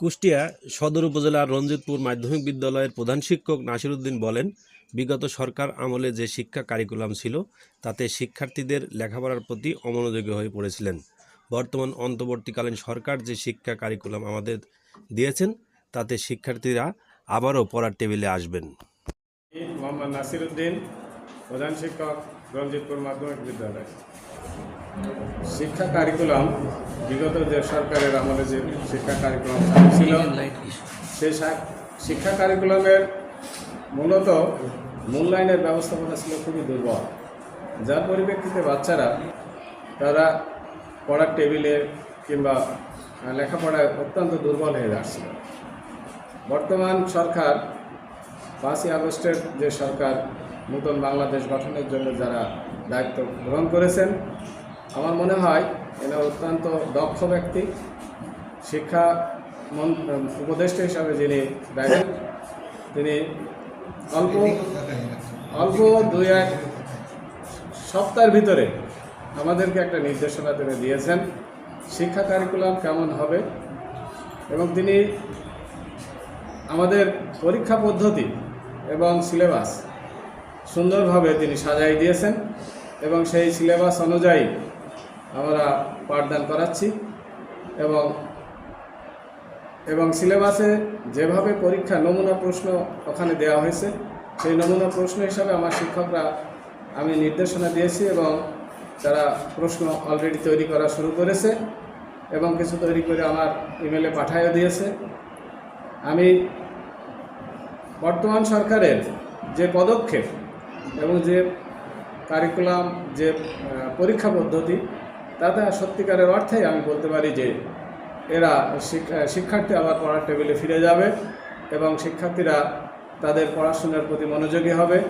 কুষ্টিয়া সদর উপজেলার রঞ্জিতপুর মাধ্যমিক বিদ্যালয়ের প্রধান শিক্ষক নাসিরুদ্দিন বলেন, বিগত সরকার আমলে যে শিক্ষা কারিকুলাম ছিল, তাতে শিক্ষার্থীদের লেখাপড়ার প্রতি অমনোযোগী হয়ে পড়েছিলেন। বর্তমান অন্তর্বর্তীকালীন সরকার যে শিক্ষা কারিকুলাম আমাদের দিয়েছেন, তাতে শিক্ষার্থীরা আবারও পড়ার টেবিলে আসবেন। মোহাম্মদ নাসির উদ্দিন প্রধান শিক্ষক, রঞ্জিতপুর মাধ্যমিক বিদ্যালয়। শিক্ষা কারিকুলাম বিগত যে সরকারের আমলে যে শিক্ষা কারিকুলাম ছিল সেই শিক্ষা কারিকুলামের মূলত মূল্যায়নের ব্যবস্থাপনা ছিল খুবই দুর্বল। যার পরিপ্রেক্ষিতে বাচ্চারা তারা পড়ার টেবিলে কিংবা লেখাপড়ায় অত্যন্ত দুর্বল হয়ে যাচ্ছিল। বর্তমান সরকার পাঁচই আগস্টের যে সরকার নতুন বাংলাদেশ গঠনের জন্য যারা দায়িত্ব গ্রহণ করেছেন আমার মনে হয় এরা অত্যন্ত দক্ষ ব্যক্তি, শিক্ষা উপদেষ্টা হিসাবে যিনি দায়িত্ব তিনি অল্প অল্প দুই এক সপ্তাহের ভিতরে আমাদেরকে একটা নির্দেশনা তিনি দিয়েছেন, শিক্ষা কারিকুলাম কেমন হবে এবং তিনি আমাদের পরীক্ষা পদ্ধতি এবং সিলেবাস সুন্দরভাবে তিনি সাজাই দিয়েছেন এবং সেই সিলেবাস অনুযায়ী আমরা পাঠদান করাচ্ছি এবং এবং সিলেবাসে যেভাবে পরীক্ষা নমুনা প্রশ্ন ওখানে দেওয়া হয়েছে, সেই নমুনা প্রশ্ন হিসাবে আমার শিক্ষকরা আমি নির্দেশনা দিয়েছি এবং তারা প্রশ্ন অলরেডি তৈরি করা শুরু করেছে এবং কিছু তৈরি করে আমার ইমেলে পাঠাইও দিয়েছে। আমি বর্তমান সরকারের যে পদক্ষেপ এবং যে কারিকুলাম যে পরীক্ষা পদ্ধতি তাতে সত্যিকারের অর্থেই আমি বলতে পারি যে এরা শিক্ষা- শিক্ষার্থী আবার পড়ার টেবিলে ফিরে যাবে এবং শিক্ষার্থীরা তাদের পড়াশোনার প্রতি মনোযোগী হবে।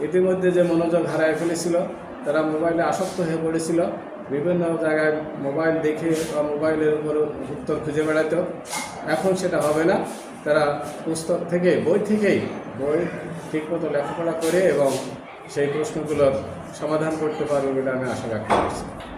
ইতিমধ্যে যে মনোযোগ হারায় ফেলেছিল, তারা মোবাইলে আসক্ত হয়ে পড়েছিল। বিভিন্ন জায়গায় মোবাইল দেখে বা মোবাইলের উপর উত্তর খুঁজে বেড়াতো। এখন সেটা হবে না। তারা পুস্তক থেকে, বই থেকেই বই ঠিকমতো লেখাপড়া করে এবং সেই প্রশ্নগুলোর সমাধান করতে পারবে বলে আমি আশা রাখতে পারছি